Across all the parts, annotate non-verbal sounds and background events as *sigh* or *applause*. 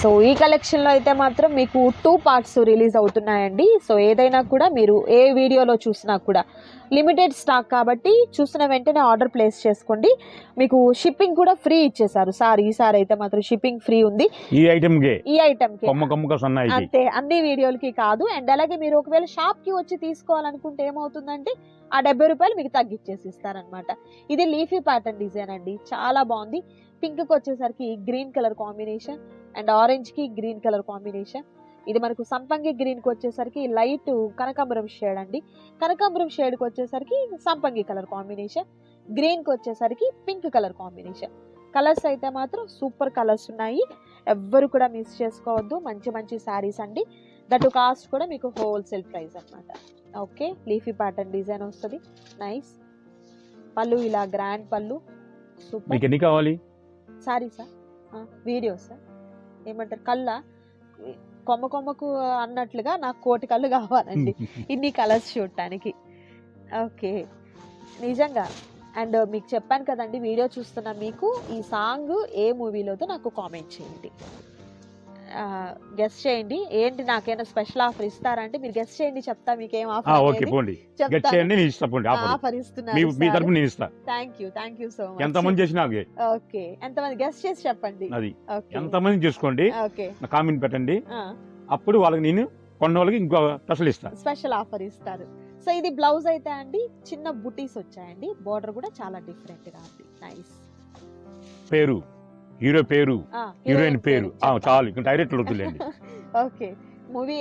So ఈ కలెక్షన్లో అయితే మాత్రం మీకు టూ పార్ట్స్ రిలీజ్ అవుతున్నాయండి. సో ఏదైనా కూడా మీరు ఏ వీడియోలో చూసినా కూడా లిమిటెడ్ స్టాక్ కాబట్టి చూసిన వెంటనే ఆర్డర్ ప్లేస్ చేసుకోండి. మీకు షిప్పింగ్ కూడా ఫ్రీ ఇచ్చేసారు సార్ ఈసారి అయితే మాత్రం షిప్పింగ్ ఫ్రీ ఉంది. ఈ ఐటమ్ ఈ ఇది అంతే అన్ని వీడియోలకి కాదు. అండ్ అలాగే మీరు ఒకవేళ షాప్కి వచ్చి తీసుకోవాలనుకుంటే ఏమవుతుందంటే ఆ డెబ్బై రూపాయలు మీకు తగ్గించేసి ఇస్తారనమాట ఇది లీఫీ ప్యాటర్న్ డిజైన్ అండి. చాలా బాగుంది. పింక్కి వచ్చేసరికి గ్రీన్ కలర్ కాంబినేషన్ అండ్ ఆరెంజ్కి గ్రీన్ కలర్ కాంబినేషన్ ఇది మనకు సంపంగి గ్రీన్కి వచ్చేసరికి లైట్ కనకాంబరం షేడ్ అండి. కనకాంబరం షేడ్కి వచ్చేసరికి సంపంగి కలర్ కాంబినేషన్ గ్రీన్కి వచ్చేసరికి పింక్ కలర్ కాంబినేషన్ కలర్స్ అయితే మాత్రం సూపర్ కలర్స్ ఉన్నాయి. ఎవ్వరు కూడా మిస్ చేసుకోవద్దు. మంచి మంచి శారీస్ అండి. దట్ కాస్ట్ కూడా మీకు హోల్సేల్ ప్రైస్ అన్నమాట. ఓకే లీఫీ ప్యాటర్న్ డిజైన్ వస్తుంది. నైస్ పళ్ళు ఇలా గ్రాండ్ పళ్ళు. సూపర్ మీకు ఎన్ని కావాలి? సారీ సార్ వీడియో సార్ ఏమంటారు కళ్ళ కొమ్మ కొమ్మకు అన్నట్లుగా నాకు కోటి కళ్ళు కావాలండి. *laughs* ఇన్ని కలర్స్ చూడటానికి. ఓకే. నిజంగా అండ్ మీకు చెప్పాను కదండి వీడియో చూస్తున్న మీకు ఈ సాంగ్ ఏ మూవీలోదో నాకు కామెంట్ చేయండి. గెస్ట్ చేయండి. ఏంటి నాకేమైనా స్పెషల్ ఆఫర్ ఇస్తారంటే మీరు గెస్ట్ చేయండి చెప్తా మీకు ఏం ఆ, ఆఫర్ ఓకే పోండి. గెట్ చేయండి నేను ఇస్తా పోండి ఆఫర్ ఆఫర్ మీ ఇస్తున్నారు మీ తరపు నేను ఇస్తా. Thank you thank you so ఎంత మచ్ మంది చేసినా అదే ఓకే ఎంతమంది గెస్ట్ చేసి చెప్పండి. అది. ఓకే. ఎంత మంది చేసుకోండి ఓకే. నా కామెంట్ పెట్టండి. అప్పుడు వాళ్ళకి నేను కొన్న వాళ్ళకి ఇంకో స్పెషల్ ఇస్తా. స్పెషల్ ఆఫర్ ఇస్తారు. సో ఇది బ్లౌజ్ అయితే అండి చిన్న బుటీస్ వచ్చాయండి. బార్డర్ కూడా చాలా డిఫరెంట్గా ఉంది. నైస్ పేరు. హీరో పేరు హీరోయిన్ పేరు. చాలు ఇంకా డైరెక్ట్ వద్దులేండి. *laughs* ఓకే. మూవీ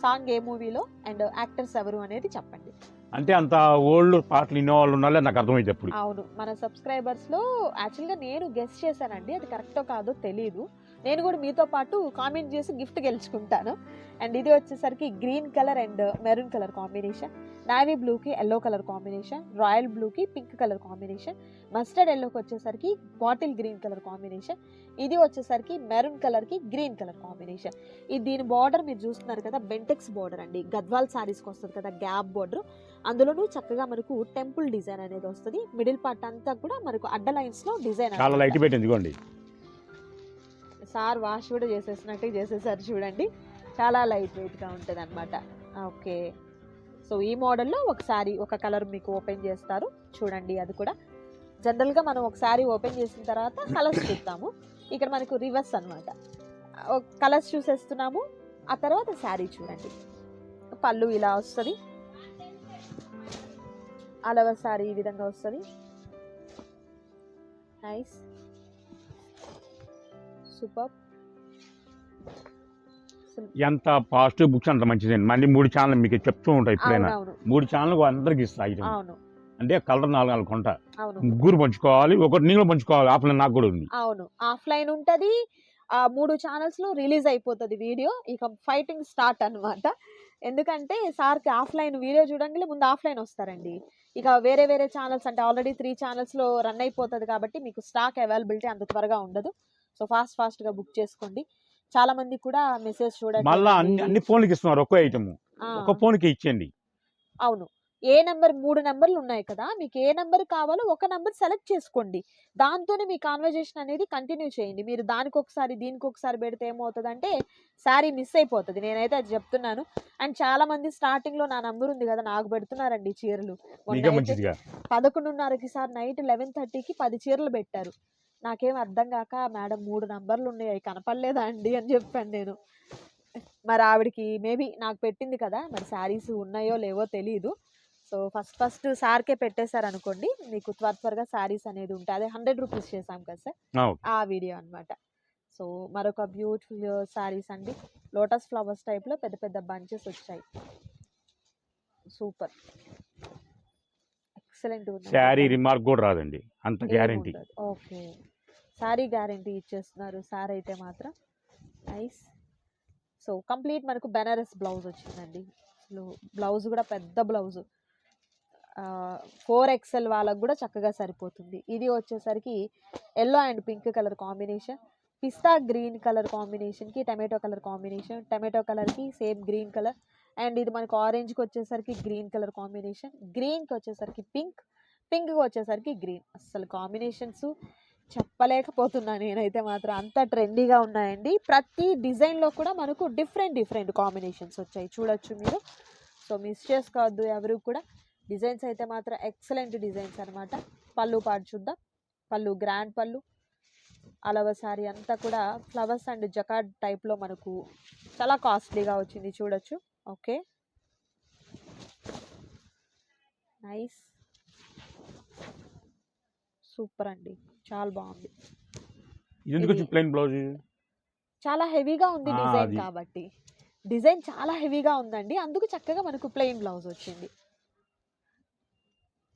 సాంగ్ ఏ మూవీలో అండ్ యాక్టర్స్ ఎవరు అనేది చెప్పండి. అంటే అంత ఓల్డ్ పాటలు ఇన్న వాళ్ళు ఉన్నారో నాకు అర్థమైంది అప్పుడు అవును. మన సబ్స్క్రైబర్స్లో యాక్చువల్గా నేను గెస్ట్ చేశానండి. అది కరెక్టో కాదో తెలియదు నేను కూడా మీతో పాటు కామెంట్ చేసి గిఫ్ట్ గెలుచుకుంటాను. అండ్ ఇది వచ్చేసరికి green colour and maroon colour combination navy బ్లూకి ఎల్లో కలర్ కాంబినేషన్ రాయల్ బ్లూకి పింక్ కలర్ కాంబినేషన్ మస్టర్డ్ ఎల్లోకి వచ్చేసరికి బాటిల్ గ్రీన్ కలర్ కాంబినేషన్ ఇది వచ్చేసరికి మెరూన్ కలర్కి గ్రీన్ కలర్ కాంబినేషన్ ఇది దీని బార్డర్ మీరు చూస్తున్నారు కదా బెంటెక్స్ బార్డర్ అండి. గద్వాల్ సారీస్కి వస్తుంది కదా గ్యాప్ బార్డర్ అందులోనూ చక్కగా మనకు టెంపుల్ డిజైన్ అనేది వస్తుంది. మిడిల్ పార్ట్ అంతా కూడా మనకు అడ్డ లైన్స్లో డిజైన్ చాలా లైట్ పెట్టింది సార్ వాష్ కూడా చేసేసినట్టు చేసేసారు చూడండి. చాలా లైట్ వెయిట్గా ఉంటుంది అనమాట ఓకే. సో ఈ మోడల్లో ఒకసారి ఒక కలర్ మీకు ఓపెన్ చేస్తారు. చూడండి అది కూడా. జనరల్గా మనం ఒకసారి ఓపెన్ చేసిన తర్వాత కలర్స్ చూస్తాము ఇక్కడ మనకు రివర్స్ అనమాట కలర్స్ చూసేస్తున్నాము. ఆ తర్వాత శారీ చూడండి. పళ్ళు ఇలా వస్తుంది. అలవ శారీ ఈ విధంగా వస్తుంది. Nice super. ఎంత పాజిటివ్ బుక్స్ అంత మంచిదండి మళ్ళీ మూడు ఛానల్ మీకు చెప్తూ ఉంటాయి ఎప్పుడైనా. అవునవును. మూడు ఛానల్ అందరికి ఇస్తా item. అవును. అంటే కలర్ నాలుగు నాలుగు కొంట. అవును. ముగ్గురు పంచుకోవాలి ఒకటి నేను పంచుకోవాలి ఆఫ్లైన్ నాకు కూడా ఉంది. అవును. ఆఫ్లైన్ ఉంటది. ఆ మూడు ఛానల్స్లో రిలీజ్ అయిపోతుంది వీడియో. ఇక ఫైటింగ్ స్టార్ట్ అన్నమాట. ఎందుకంటే సార్కి ఆఫ్లైన్ వీడియో చూడంగానే ముందు ఆఫ్లైన్ వస్తారండి. ఇక వేరే వేరే ఛానల్స్ అంటే ఆల్రెడీ త్రీ ఛానల్స్లో రన్ అయిపోతుంది కాబట్టి మీకు స్టాక్ అవైలబిలిటీ అంత త్వరగా ఉండదు. సో ఫాస్ట్ ఫాస్ట్గా బుక్ చేసుకోండి. చాలా మంది కూడా మెసేజ్ మళ్ళా అన్ని చూడండి అన్ని ఫోన్లకి ఇస్తున్నారు. ఒక్కో ఐటమ్. ఒక ఫోన్కి ఇచ్చేయండి. అవును. ఏ నెంబర్ మూడు నెంబర్లు ఉన్నాయి కదా మీకు ఏ నెంబర్ కావాలో ఒక నెంబర్ సెలెక్ట్ చేసుకోండి. దాంతోనే మీ కాన్వర్జేషన్ అనేది కంటిన్యూ చేయండి. మీరు దానికి ఒకసారి దీనికి ఒకసారి పెడితే ఏమవుతుందంటే శారీ మిస్ అయిపోతుంది. నేనైతే అది చెప్తున్నాను. అండ్ చాలా మంది స్టార్టింగ్లో నా నంబర్ ఉంది కదా నాకు పెడుతున్నారండి చీరలు. పదకొండున్నరకి సార్ నైట్ లెవెన్ థర్టీకి పది చీరలు పెట్టారు. నాకేం అర్థం కాక మేడం మూడు నంబర్లు ఉన్నాయి అవి కనపడలేదా అండి? అని చెప్పాను నేను. మరి ఆవిడకి మేబీ నాకు పెట్టింది కదా మరి శారీస్ ఉన్నాయో లేవో తెలియదు సో ఫస్ట్ ఫస్ట్ సార్కే పెట్టేశారు అనుకోండి మీకు త్వర త్వరగా శారీస్ అనేది ఉంటాయి. అదే హండ్రెడ్ రూపీస్ చేసాం కదా సార్ ఆ, వీడియో అన్నమాట. సో మరొక బ్యూటిఫుల్ శారీస్ అండి. లోటస్ ఫ్లవర్స్ టైప్లో పెద్ద పెద్ద బంచెస్ వచ్చాయి. సూపర్. ఎక్సలెంట్ శారీ రిమార్క్ కూడా రాదండి. అంత గ్యారంటీ. ఓకే. శారీ గ్యారంటీ ఇచ్చేస్తున్నారు సార్ అయితే మాత్రం. నైస్ సో కంప్లీట్ మనకు బెనారస్ బ్లౌజ్ వచ్చిందండి. అసలు బ్లౌజ్ కూడా పెద్ద బ్లౌజ్ ఫోర్ ఎక్స్ఎల్ వాళ్ళకు కూడా చక్కగా సరిపోతుంది. ఇది వచ్చేసరికి yellow and pink colour combination pista green colour కాంబినేషన్కి టమాటో కలర్ కాంబినేషన్ టమాటో కలర్కి సేమ్ గ్రీన్ కలర్ అండ్ ఇది మనకు ఆరెంజ్కి వచ్చేసరికి గ్రీన్ కలర్ కాంబినేషన్ గ్రీన్కి వచ్చేసరికి పింక్ పింక్కి వచ్చేసరికి గ్రీన్ అసలు కాంబినేషన్స్ చెప్పలేకపోతున్నా నేనైతే మాత్రం. అంత ట్రెండీగా ఉన్నాయండి. ప్రతి డిజైన్లో కూడా మనకు డిఫరెంట్ డిఫరెంట్ కాంబినేషన్స్ వచ్చాయి. చూడొచ్చు మీరు. సో మిస్ చేసుకోవద్దు ఎవరు కూడా. డిజైన్స్ అయితే మాత్రం ఎక్సలెంట్ డిజైన్స్ అనమాట పళ్ళు పాటు చూద్దాం. పళ్ళు గ్రాండ్ పళ్ళు అలవ శారీ అంతా కూడా ఫ్లవర్స్ అండ్ జకాడ్ టైప్లో మనకు చాలా కాస్ట్లీగా వచ్చింది. చూడొచ్చు. ఓకే నైస్ సూపర్ అండి. చాలా బాగుంది. ఇది ఎందుకు ప్లెయిన్ బ్లౌజ్ చాలా హెవీగా ఉంది డిజైన్. కాబట్టి. డిజైన్ చాలా హెవీగా ఉందండి. అందుకు చక్కగా మనకు ప్లెయిన్ బ్లౌజ్ వచ్చింది.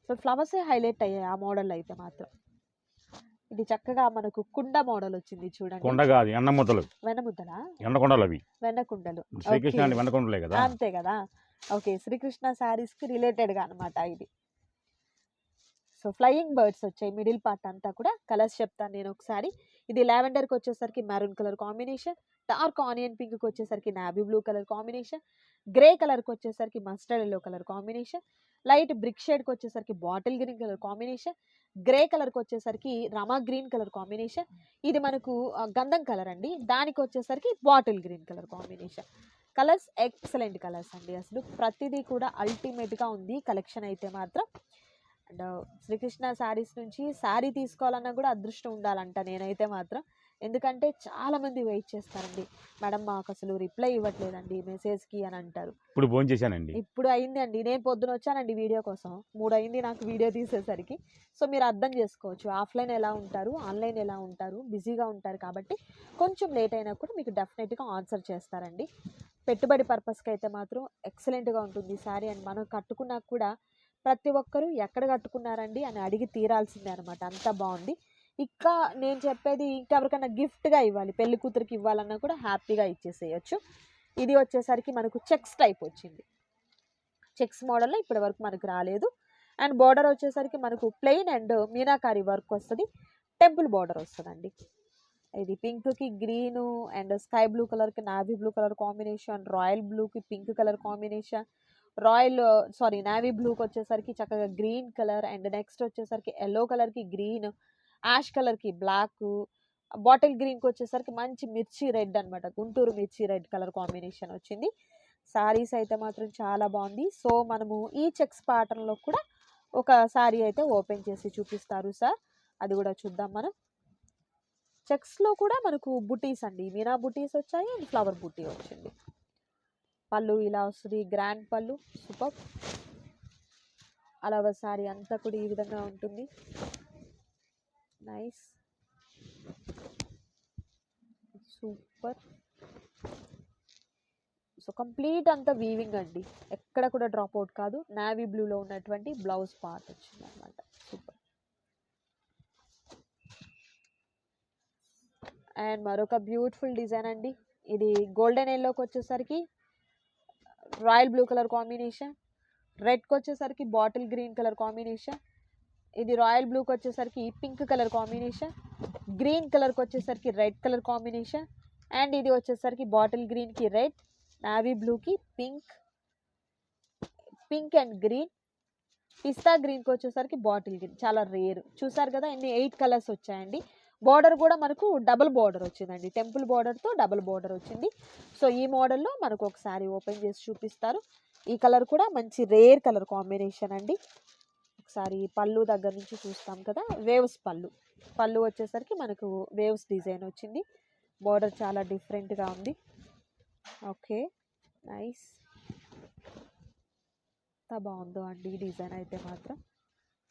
సో ఫ్లవర్సే హైలైట్ అయ్యాయి ఆ మోడల్ అయితే మాత్రం. ఇది చక్కగా మనకు కుండ మోడల్ వచ్చింది చూడండి. కొండ కాదు ఎండముద్దలు వెన్నముద్దలా ఎండకొండలు అవి. వెన్నకుండలు శ్రీకృష్ణ వెన్నకొండలే కదా. అంతే కదా. ఓకే శ్రీకృష్ణ శారీస్కి రిలేటెడ్గా అనమాట ఇది. సో ఫ్లయింగ్ బర్డ్స్ వచ్చాయి మిడిల్ పార్ట్ అంతా కూడా. కలర్స్ చెప్తాను నేను ఒకసారి. ఇది లావెండర్కి వచ్చేసరికి maroon colour combination. Dark onion పింక్కి వచ్చేసరికి navy blue colour combination. Grey కలర్కి వచ్చేసరికి mustard yellow colour combination. Light brick షేడ్కి వచ్చేసరికి bottle green colour combination. Grey కలర్కి వచ్చేసరికి రమా గ్రీన్ కలర్ కాంబినేషన్. ఇది మనకు గంధం కలర్ అండి. దానికి వచ్చేసరికి bottle green colour combination. Colours excellent colours అండి అసలు. ప్రతిదీ కూడా అల్టిమేట్గా ఉంది. కలెక్షన్ అయితే మాత్రం అండ్ శ్రీకృష్ణ శారీస్ నుంచి శారీ తీసుకోవాలన్నా కూడా అదృష్టం ఉండాలంట నేనైతే మాత్రం. ఎందుకంటే చాలామంది వెయిట్ చేస్తారండి. మేడం మాకు అసలు రిప్లై ఇవ్వట్లేదండి మెసేజ్కి అని అంటారు. ఇప్పుడు ఫోన్ చేశానండి. ఇప్పుడు అయింది అండి నేను పొద్దున వచ్చానండి వీడియో కోసం. మూడు అయింది నాకు వీడియో తీసేసరికి. సో మీరు అర్థం చేసుకోవచ్చు. ఆఫ్లైన్ ఎలా ఉంటారు? ఆన్లైన్ ఎలా ఉంటారు? బిజీగా ఉంటారు కాబట్టి కొంచెం లేట్ అయినా కూడా మీకు డెఫినెట్గా ఆన్సర్ చేస్తారండి. పెట్టుబడి పర్పస్కి అయితే మాత్రం ఎక్సలెంట్గా ఉంటుంది శారీ. అండ్ మనం కట్టుకున్నా కూడా ప్రతి ఒక్కరూ ఎక్కడ కట్టుకున్నారండి అని అడిగి తీరాల్సిందే అనమాట అంత బాగుంది. ఇంకా నేను చెప్పేది ఇంకెవరికైనా గిఫ్ట్గా ఇవ్వాలి పెళ్ళి కూతురికి ఇవ్వాలన్నా కూడా హ్యాపీగా ఇచ్చేసేయచ్చు. ఇది వచ్చేసరికి మనకు చెక్స్ టైప్ వచ్చింది. చెక్స్ మోడల్లో ఇప్పటి వరకు మనకు రాలేదు. అండ్ బార్డర్ వచ్చేసరికి మనకు ప్లెయిన్ అండ్ మీనాకారి వర్క్ వస్తుంది. టెంపుల్ బార్డర్ వస్తుందండి. ఇది పింక్కి గ్రీను అండ్ స్కై బ్లూ కలర్కి navy blue colour combination royal బ్లూకి pink colour combination royal sorry navy బ్లూకి వచ్చేసరికి చక్కగా గ్రీన్ కలర్ అండ్ నెక్స్ట్ వచ్చేసరికి ఎల్లో కలర్కి గ్రీన్ యాష్ కలర్కి బ్లాక్ బాటిల్ గ్రీన్కి వచ్చేసరికి మంచి మిర్చి రెడ్ అనమాట గుంటూరు మిర్చి రెడ్ కలర్ కాంబినేషన్ వచ్చింది. సారీస్ అయితే మాత్రం చాలా బాగుంది. సో మనము ఈ చెక్స్ ప్యాటర్న్లో కూడా ఒక శారీ అయితే ఓపెన్ చేసి చూపిస్తారు సార్. అది కూడా చూద్దాం మనం. చెక్స్లో కూడా మనకు బుటీస్ అండి. మీనా బుటీస్ వచ్చాయి అండ్ ఫ్లవర్ బుటీ వచ్చింది. పళ్ళు ఇలా వస్తుంది. గ్రాండ్ పళ్ళు సూపర్. అలా సారీ అంతా కూడా ఈ విధంగా ఉంటుంది. నైస్ సూపర్ సో కంప్లీట్ అంతా వీవింగ్ అండి. ఎక్కడ కూడా డ్రాప్ అవుట్ కాదు. నావీ బ్లూలో ఉన్నటువంటి బ్లౌజ్ పార్ట్ వచ్చింది అనమాట సూపర్ అండ్ మరొక బ్యూటిఫుల్ డిజైన్ అండి. ఇది గోల్డెన్ ఎల్లోకి వచ్చేసరికి రాయల్ బ్లూ కలర్ కాంబినేషన్. రెడ్కి వచ్చేసరికి బాటిల్ గ్రీన్ కలర్ కాంబినేషన్. ఇది రాయల్ బ్లూకి వచ్చేసరికి పింక్ కలర్ కాంబినేషన్. గ్రీన్ కలర్కి వచ్చేసరికి రెడ్ కలర్ కాంబినేషన్. అండ్ ఇది వచ్చేసరికి బాటిల్ గ్రీన్కి రెడ్ నావీ బ్లూకి పింక్. Pink and green. పిస్తా గ్రీన్కి వచ్చేసరికి బాటిల్ గ్రీన్. చాలా రేర్. చూసారు కదా ఇన్ని ఎయిట్ కలర్స్ వచ్చాయండి. బార్డర్ కూడా మనకు డబుల్ బార్డర్ వచ్చిందండి. టెంపుల్ బార్డర్తో డబుల్ బార్డర్ వచ్చింది. సో ఈ మోడల్లో మనకు ఒకసారి ఓపెన్ చేసి చూపిస్తారు. ఈ కలర్ కూడా మంచి రేర్ కలర్ కాంబినేషన్ అండి. ఒకసారి పళ్ళు దగ్గర నుంచి చూస్తాం కదా వేవ్స్ పళ్ళు. పళ్ళు వచ్చేసరికి మనకు వేవ్స్ డిజైన్ వచ్చింది. బార్డర్ చాలా డిఫరెంట్గా ఉంది. Okay nice. ఎంత బాగుందో అండి డిజైన్ అయితే మాత్రం.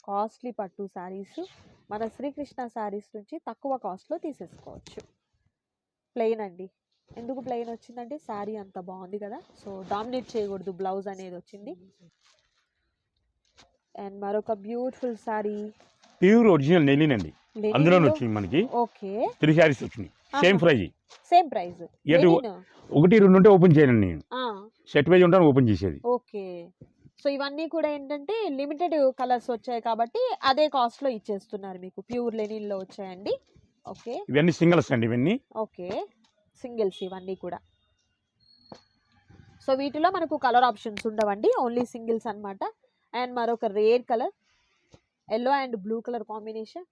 కాస్ట్లీ పట్టు శారీస్. మన శ్రీకృష్ణ శారీస్ నుంచి తక్కువ కాస్ట్లో తీసేసుకోవచ్చు. ప్లెయిన్ అండి. ఎందుకు ప్లెయిన్ వచ్చిందంటే శారీ అంత బాగుంది కదా. సో డామినేట్ చేయకూడదు బ్లౌజ్ అనేది వచ్చింది. అండ్ మరొక బ్యూటిఫుల్ శారీ ప్యూర్ ఒరిజినల్ నెల్లినండి అందులో వచ్చింది మనకి. ఓకే త్రీ శారీస్ వచ్చినాయి. సేమ్ ప్రైజ్ సేమ్ ప్రైస్ ఎటు ఒకటి రెండు ఉంటే ఓపెన్ చేయను నేను. సెట్ వైజ్ ఉంటాను ఓపెన్ చేసేది. ఓకే సో ఇవన్నీ కూడా ఏంటంటే లిమిటెడ్ కలర్స్ వచ్చాయి కాబట్టి అదే కాస్ట్లో ఇచ్చేస్తున్నారు మీకు. ప్యూర్ లెనిన్లో వచ్చాయండి. ఓకే. ఇవన్నీ సింగిల్స్ అండి ఇవన్నీ. ఓకే. సింగిల్స్ ఇవన్నీ కూడా. సో వీటిలో మనకు కలర్ ఆప్షన్స్ ఉండవండి. ఓన్లీ సింగిల్స్ అన్నమాట. అండ్ మరొక rare colour. Yellow and blue colour combination.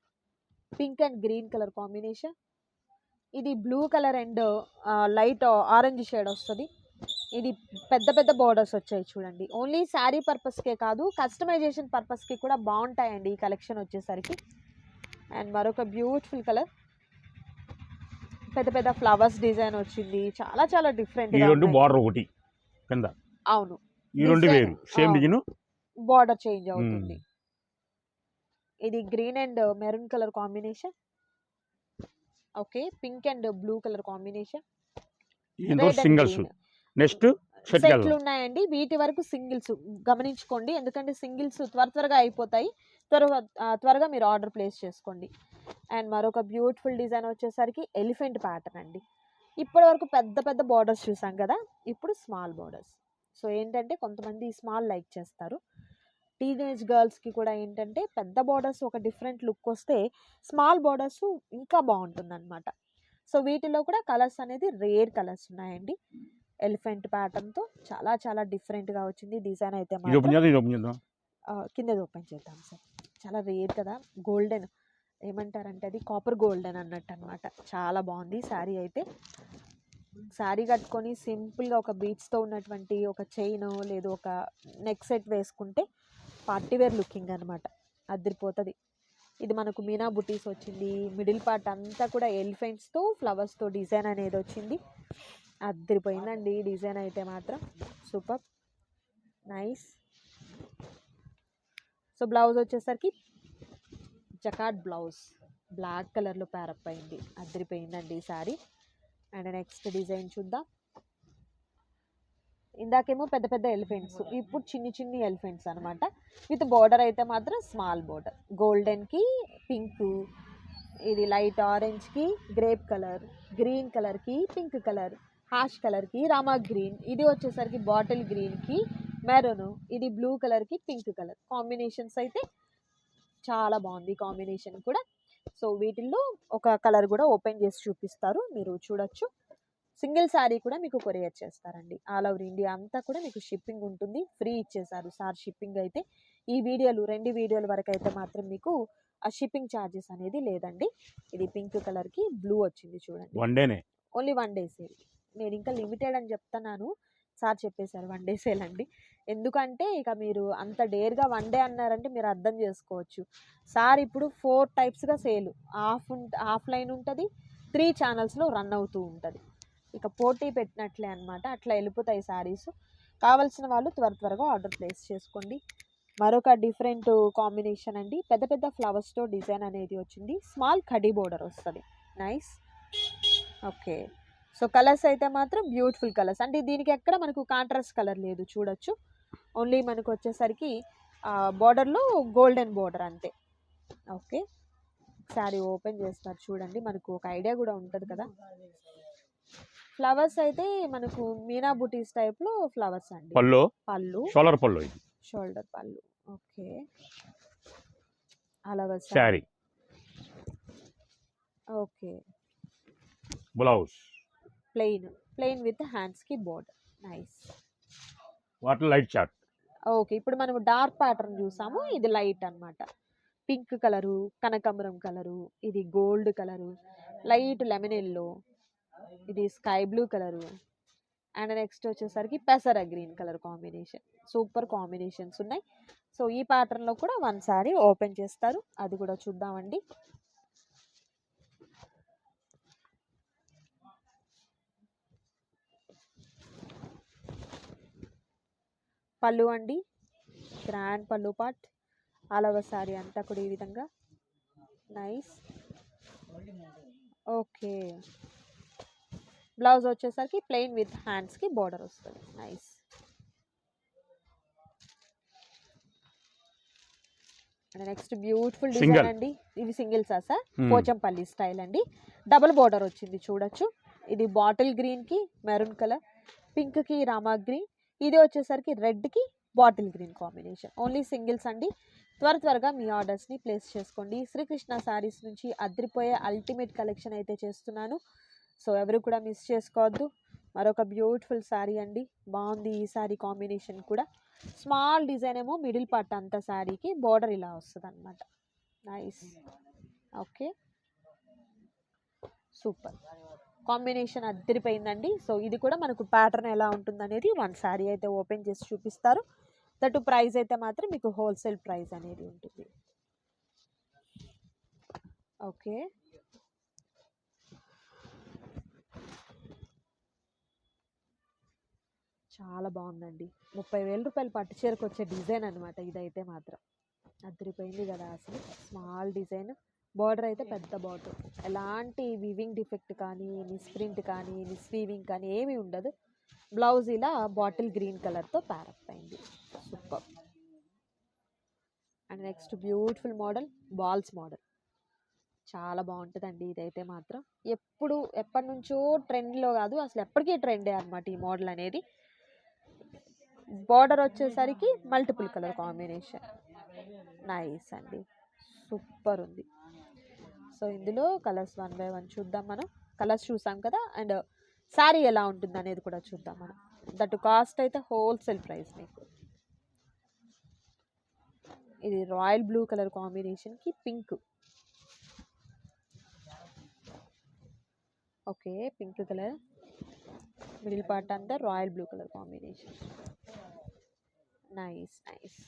Pink and green colour combination. ఇది blue colour and light orange shade వస్తుంది. ఇది పెద్ద పెద్ద బోర్డర్స్ వచ్చాయి చూడండి. ఓన్లీ శారీ పర్పస్కే కాదు కస్టమైజేషన్ పర్పస్కి కూడా బాగుంటాయండి ఈ కలెక్షన్ వచ్చేసరికి. అండ్ మరొక బ్యూటిఫుల్ కలర్ పెద్ద పెద్ద ఫ్లవర్స్ డిజైన్ వచ్చింది. చాలా చాలా డిఫరెంట్ ఈ రెండు బార్డర్ ఒకటి కింద. అవును. ఈ రెండు. వేరు. సేమ్. డిజైన్ బార్డర్ చేంజ్ అవుతుంది. ఇది green and maroon colour combination okay pink and blue colour combination singles next సెట్లు ఉన్నాయండి వీటి వరకు సింగిల్స్ గమనించుకోండి. ఎందుకంటే సింగిల్స్ త్వర త్వరగా అయిపోతాయి. త్వరగా త్వరగా మీరు ఆర్డర్ ప్లేస్ చేసుకోండి. అండ్ మరొక బ్యూటిఫుల్ డిజైన్ వచ్చేసరికి ఎలిఫెంట్ ప్యాటర్న్ అండి. ఇప్పటి వరకు పెద్ద పెద్ద బార్డర్స్ చూసాం కదా? ఇప్పుడు స్మాల్ బార్డర్స్. సో ఏంటంటే కొంతమంది స్మాల్ లైక్ చేస్తారు. టీనేజ్ గర్ల్స్కి కూడా ఏంటంటే పెద్ద బార్డర్స్ ఒక డిఫరెంట్ లుక్ వస్తే స్మాల్ బార్డర్స్ ఇంకా బాగుంటుంది అనమాట సో వీటిలో కూడా కలర్స్ అనేది రేర్ కలర్స్ ఉన్నాయండి. ఎలిఫెంట్ ప్యాటర్న్తో చాలా చాలా డిఫరెంట్గా వచ్చింది డిజైన్ అయితే ఓపెన్ చేద్దాం కిందది ఓపెన్ చేద్దాం సార్. చాలా రేర్ కదా గోల్డెన్. ఏమంటారంటే అది కాపర్ గోల్డెన్ అన్నట్టు అనమాట చాలా బాగుంది శారీ అయితే. శారీ కట్టుకొని సింపుల్గా ఒక బీచ్తో ఉన్నటువంటి ఒక చైన్ లేదు ఒక నెక్ సెట్ వేసుకుంటే పార్టీ వేర్ లుకింగ్ అనమాట అదిరిపోతుంది. ఇది మనకు మీనా బుటీస్ వచ్చింది. మిడిల్ పార్ట్ అంతా కూడా ఎలిఫెంట్స్తో ఫ్లవర్స్తో డిజైన్ అనేది వచ్చింది. అదిరిపోయిందండి డిజైన్ అయితే మాత్రం. సూపర్. నైస్. సో బ్లౌజ్ వచ్చేసరికి జకాట్ బ్లౌజ్. బ్లాక్ కలర్లో ప్యారప్ అయింది. అదిరిపోయిందండి ఈ సారీ. అండ్ నెక్స్ట్ డిజైన్ చూద్దాం. ఇందాకేమో పెద్ద పెద్ద ఎలిఫెంట్స్. ఇప్పుడు చిన్ని చిన్ని ఎలిఫెంట్స్ అనమాట విత్ బోర్డర్ అయితే మాత్రం స్మాల్ బోర్డర్. గోల్డెన్కి పింక్ ఇది light ఆరెంజ్కి grape colour green colour pink colour. Ash కలర్కి రామా గ్రీన్ ఇది వచ్చేసరికి బాటిల్ గ్రీన్కి మెరూన్ ఇది బ్లూ కలర్కి పింక్ కలర్ కాంబినేషన్స్ అయితే చాలా బాగుంది కాంబినేషన్ కూడా. సో వీటిల్లో ఒక కలర్ కూడా ఓపెన్ చేసి చూపిస్తారు మీరు చూడొచ్చు. సింగిల్ శారీ కూడా మీకు కొరియర్ చేస్తారండి. ఆల్ ఓవర్ ఇండియా అంతా కూడా మీకు షిప్పింగ్ ఉంటుంది. ఫ్రీ ఇచ్చేసారు సార్ షిప్పింగ్ అయితే. ఈ వీడియోలు రెండు వీడియోల వరకు అయితే మాత్రం మీకు ఆ షిప్పింగ్ ఛార్జెస్ అనేది లేదండి. ఇది పింక్ కలర్కి బ్లూ వచ్చింది చూడండి. వన్ డేనే ఓన్లీ వన్ డే సేల్ నేను ఇంకా లిమిటెడ్ అని చెప్తున్నాను. సార్ చెప్పేశారు వన్ డే సేల్ అండి. ఎందుకంటే ఇక మీరు అంత డేర్గా వన్ డే అన్నారంటే మీరు అర్థం చేసుకోవచ్చు. సార్ ఇప్పుడు ఫోర్ టైప్స్గా సేల్. ఆఫ్ ఆఫ్లైన్ ఉంటుంది త్రీ ఛానల్స్లో రన్ అవుతూ ఉంటుంది. ఇక పోటీ పెట్టినట్లే అనమాట అట్లా వెళ్ళిపోతాయి సారీస్. కావాల్సిన వాళ్ళు త్వర త్వరగా ఆర్డర్ ప్లేస్ చేసుకోండి. మరొక డిఫరెంట్ కాంబినేషన్ అండి. పెద్ద పెద్ద ఫ్లవర్స్తో డిజైన్ అనేది వచ్చింది. స్మాల్ కడీ బోర్డర్ వస్తుంది. నైస్. ఓకే. సో కలర్స్ అయితే మాత్రం బ్యూటిఫుల్ కలర్స్. అంటే దీనికి ఎక్కడ మనకు కాంట్రాస్ట్ కలర్ లేదు చూడొచ్చు. ఓన్లీ మనకు వచ్చేసరికి బార్డర్లో గోల్డెన్ బార్డర్ అంతే. ఓకే. శారీ ఓపెన్ చేస్తారు చూడండి. మనకు ఒక ఐడియా కూడా ఉంటుంది కదా. ఫ్లవర్స్ అయితే మనకు మీనా బుటీస్ టైప్లో ఫ్లవర్స్ అండి. పళ్ళు? పళ్ళు. సోలార్ పళ్ళు ఇది. షోల్డర్ పళ్ళు. ఓకే. అలాగా sari. Okay. Blouse. Plain plain with హ్యాండ్స్కి border nice. Water light chart okay ఇప్పుడు మనం డార్క్ ప్యాటర్న్ చూసాము. ఇది లైట్ అన్నమాట. పింక్ కలరు కనకాంబరం కలరు ఇది gold colour light lemon yellow ఇది sky blue colour and next వచ్చేసరికి పెసర green colour combination. Super combinations ఉన్నాయి. సో ఈ ప్యాటర్న్లో కూడా వన్ సారీ ఓపెన్ చేస్తారు. అది కూడా చూద్దామండి. పళ్ళు అండి. గ్రాండ్ పళ్ళు పాట్ అలాగ సారీ అంతా కూడా ఈ విధంగా. నైస్. ఓకే. బ్లౌజ్ వచ్చేసరికి ప్లెయిన్ విత్ హ్యాండ్స్కి బార్డర్ వస్తుంది. నైస్. Next beautiful. డిజైన్ అండి. ఇవి సింగిల్సా సార్ పోచంపల్లి స్టైల్ అండి. డబుల్ బార్డర్ వచ్చింది చూడొచ్చు. ఇది బాటిల్ గ్రీన్కి మెరూన్ కలర్. పింక్కి రామా గ్రీన్. ఇది వచ్చేసరికి రెడ్కి bottle green combination. Only singles అండి. త్వర త్వరగా మీ ఆర్డర్స్ని ప్లేస్ చేసుకోండి. శ్రీకృష్ణ శారీస్ నుంచి అదిరిపోయే అల్టిమేట్ కలెక్షన్ అయితే చేస్తున్నాను. సో ఎవరు కూడా మిస్ చేసుకోవద్దు. మరొక బ్యూటిఫుల్ శారీ అండి. బాగుంది ఈ శారీ కాంబినేషన్ కూడా. స్మాల్ డిజైన్ ఏమో మిడిల్ పార్ట్ అంతా శారీకి బోర్డర్ ఇలా వస్తుంది అనమాట నైస్ ఓకే సూపర్ కాంబినేషన్ అద్దరిపోయిందండి. సో ఇది కూడా మనకు ప్యాటర్న్ ఎలా ఉంటుందనేది వన్ శారీ అయితే ఓపెన్ చేసి చూపిస్తారు. దట్ ప్రైస్ అయితే మాత్రం మీకు హోల్సేల్ ప్రైస్ అనేది ఉంటుంది. ఓకే. చాలా బాగుందండి. ముప్పై వేల రూపాయలు పట్టు చీరకు వచ్చే డిజైన్ అనమాట ఇదైతే మాత్రం. అద్దరిపోయింది కదా అసలు. Small design. బార్డర్ అయితే పెద్ద బార్డర్. ఎలాంటి వివింగ్ డిఫెక్ట్ కానీ మిస్ప్రింట్ కానీ మిస్వీవింగ్ కానీ ఏమీ ఉండదు. బ్లౌజ్ ఇలా బాటిల్ గ్రీన్ కలర్తో ప్యారప్ అయింది. Super. And next beautiful model balls model. చాలా బాగుంటుందండి ఇదైతే మాత్రం. ఎప్పుడు ఎప్పటి నుంచో ట్రెండ్లో కాదు అసలు ఎప్పటికీ ట్రెండే అనమాట ఈ మోడల్ అనేది. బార్డర్ వచ్చేసరికి మల్టిపుల్ కలర్ కాంబినేషన్. నైస్ అండి. సూపర్ ఉంది. సో ఇందులో కలర్స్ వన్ బై వన్ చూద్దాం మనం. కలర్స్ చూసాం కదా? అండ్ శారీ ఎలా ఉంటుంది అనేది కూడా చూద్దాం మనం. దట్ కాస్ట్ అయితే హోల్సేల్ ప్రైస్ మీకు. ఇది రాయల్ బ్లూ కలర్ కాంబినేషన్కి pink. Okay pink colour. Middle part అంతా royal blue colour combination. Nice nice.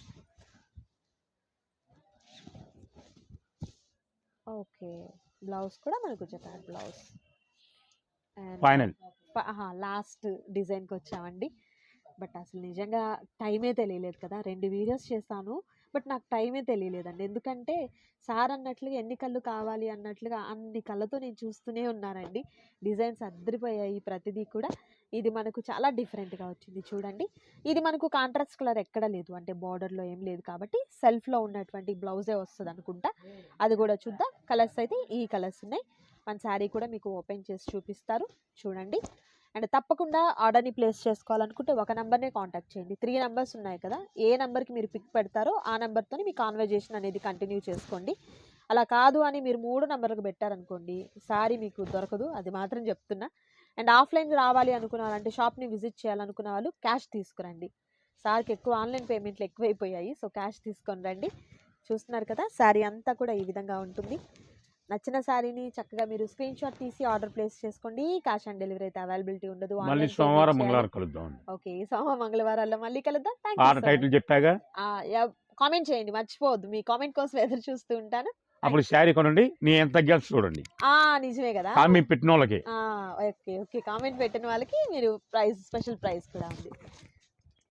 Okay. Blouse కూడా మనకు చెప్పారు బ్లౌజ్. ఫైనల్. లాస్ట్ డిజైన్కి వచ్చామండి. బట్ అసలు నిజంగా టైమే తెలియలేదు కదా. రెండు వీడియోస్ చేస్తాను బట్ నాకు టైమే తెలియలేదండి. ఎందుకంటే సార్ అన్నట్లుగా ఎన్ని కళ్ళు కావాలి అన్నట్లుగా అన్ని కళ్ళతో నేను చూస్తూనే ఉన్నానండి. డిజైన్స్ అద్దరిపోయాయి ప్రతిదీ కూడా. ఇది మనకు చాలా డిఫరెంట్గా వచ్చింది చూడండి. ఇది మనకు కాంట్రాస్ట్ కలర్ ఎక్కడ లేదు. అంటే బార్డర్లో ఏం లేదు కాబట్టి సెల్ఫ్లో ఉన్నటువంటి బ్లౌజే వస్తుంది అనుకుంటా. అది కూడా చూద్దాం. కలర్స్ అయితే ఈ కలర్స్ ఉన్నాయి. మన శారీ కూడా మీకు ఓపెన్ చేసి చూపిస్తారు. చూడండి. అండ్ తప్పకుండా ఆర్డర్ని ప్లేస్ చేసుకోవాలనుకుంటే ఒక నెంబర్నే కాంటాక్ట్ చేయండి. త్రీ నెంబర్స్ ఉన్నాయి కదా ఏ నెంబర్కి మీరు పిక్ పెడతారో ఆ నెంబర్తో మీ కాన్వర్జేషన్ అనేది కంటిన్యూ చేసుకోండి. అలా కాదు అని మీరు మూడు నెంబర్లకు పెట్టారనుకోండి సారీ మీకు దొరకదు అది మాత్రం చెప్తున్నా. అండ్ ఆఫ్లైన్ రావాలి అనుకున్న వాళ్ళంటే షాప్ని విజిట్ చేయాలనుకున్న వాళ్ళు క్యాష్ తీసుకురండి. సార్కి ఎక్కువ ఆన్లైన్ పేమెంట్లు ఎక్కువైపోయాయి సో క్యాష్ తీసుకొని రండి. చూస్తున్నారు కదా శారీ అంతా కూడా ఈ విధంగా ఉంటుంది. నచ్చిన శారీని చక్కగా మీరు స్క్రీన్ షాట్ తీసి ఆర్డర్ ప్లేస్ చేసుకోండి. క్యాష్ ఆన్ డెలివరీ అయితే అవైలబిలిటీ ఉండదు. మళ్ళీ సోమవారం. మంగళవారం కలుద్దాం ఓకే సోమ మంగళవారాల్లో మళ్ళీ కలుద్దాం. టైటిల్ చెప్పాగా? కామెంట్ చేయండి మర్చిపోవద్దు. మీ కామెంట్ కోసం ఎదురు చూస్తూ ఉంటాను. అప్పుడు శారీ కొనండి నీ ఎంత తగ్గాల్సి చూడండి. ఆ నిజమే కదా. కానీ పెట్టిన వాళ్ళకి. ఆ, ఓకే ఓకే. కామెంట్ పెట్టిన వాళ్ళకి మీరు ప్రైస్ స్పెషల్ ప్రైస్ కూడా ఉంది.